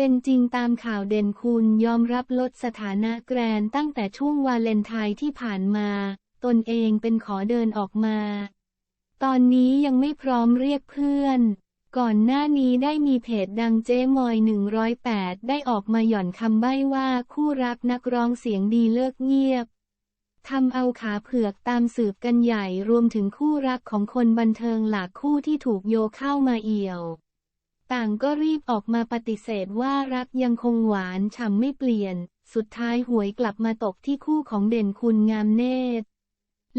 เป็นจริงตามข่าวเด่นคุณยอมรับลดสถานะแกรนตั้งแต่ช่วงวาเลนไทน์ที่ผ่านมา ตนเองเป็นขอเดินออกมา ตอนนี้ยังไม่พร้อมเรียกเพื่อน ก่อนหน้านี้ได้มีเพจดังเจ๊มอย 108 ได้ออกมาหย่อนคำใบ้ว่าคู่รักนักร้องเสียงดีเลิกเงียบทำเอาขาเผือกตามสืบกันใหญ่รวมถึงคู่รักของคนบันเทิงหลากคู่ที่ถูกโยเข้ามาเอี่ยว ต่างก็รีบออกมาปฏิเสธว่ารักยังคงหวานฉ่ำไม่เปลี่ยน สุดท้ายหวยกลับมาตกที่คู่ของเด่นคุณงามเนตร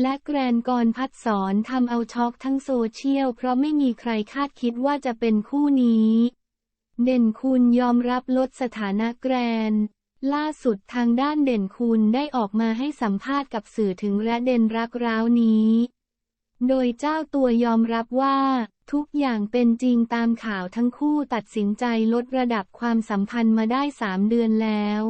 และแกรนกรพัดสอนทำเอาช็อกทั้งโซเชียล เพราะไม่มีใครคาดคิดว่าจะเป็นคู่นี้ เด่นคุณยอมรับลดสถานะแกรนล่าสุดทางด้านเด่นคุณได้ออกมาให้สัมภาษณ์กับสื่อถึงระเด็นรักร้าวนี้ โดยเจ้าตัวยอมรับว่า ทุกอย่างเป็นจริงตามข่าวทั้งคู่ตัดสินใจลดระดับความสัมพันธ์มาได้สามเดือนแล้ว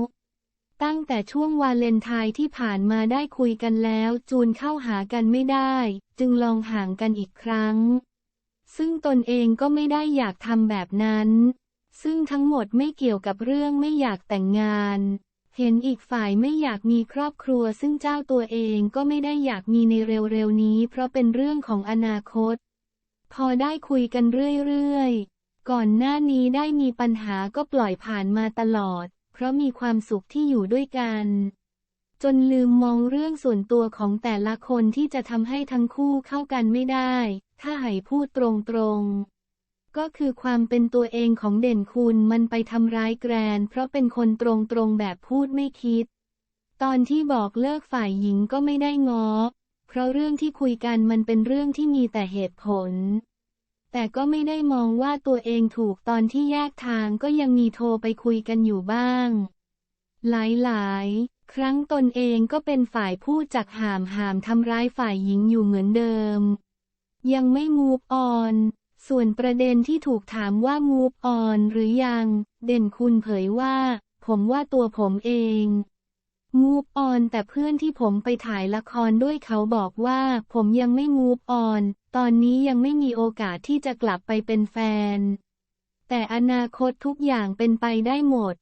ตั้งแต่ช่วงวาเลนไทน์ที่ผ่านมาได้คุยกันแล้ว จูนเข้าหากันไม่ได้ จึงลองห่างกันอีกครั้ง ซึ่งตนเองก็ไม่ได้อยากทำแบบนั้น ซึ่งทั้งหมดไม่เกี่ยวกับเรื่องไม่อยากแต่งงาน เห็นอีกฝ่ายไม่อยากมีครอบครัวซึ่งเจ้าตัวเองก็ไม่ได้อยากมีในเร็วๆนี้ เพราะเป็นเรื่องของอนาคต พอได้คุยกันเรื่อยๆ ก่อนหน้านี้ได้มีปัญหาก็ปล่อยผ่านมาตลอด เพราะมีความสุขที่อยู่ด้วยกัน จนลืมมองเรื่องส่วนตัวของแต่ละคนที่จะทำให้ทั้งคู่เข้ากันไม่ได้ ถ้าให้พูดตรงๆ ก็คือความเป็นตัวเองของเด่นคุณมันไปทำร้ายแกรน เพราะเป็นคนตรงๆแบบพูดไม่คิด ตอนที่บอกเลิกฝ่ายหญิงก็ไม่ได้ง้อ เพราะเรื่องที่คุยกันมันเป็นเรื่องที่มีแต่เหตุผล แต่ก็ไม่ได้มองว่าตัวเองถูกตอนที่แยกทางก็ยังมีโทรไปคุยกันอยู่บ้าง หลายๆ ครั้งตนเองก็เป็นฝ่ายพูดจากหามหามทำร้ายฝ่ายหญิงอยู่เหมือนเดิม ยังไม่มูฟออน ส่วนประเด็นที่ถูกถามว่ามูฟออนหรือยัง เด่นคุณเผยว่า ผมว่าตัวผมเองมูฟออนแต่เพื่อนที่ผมไปถ่ายละครด้วยเขาบอกว่า ผมยังไม่มูฟออนตอนนี้ยังไม่มีโอกาสที่จะกลับไปเป็นแฟน แต่อนาคตทุกอย่างเป็นไปได้หมด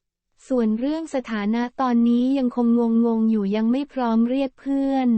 ส่วนเรื่องสถานะตอนนี้ยังคงงงงๆอยู่ยังไม่พร้อมเรียกเพื่อน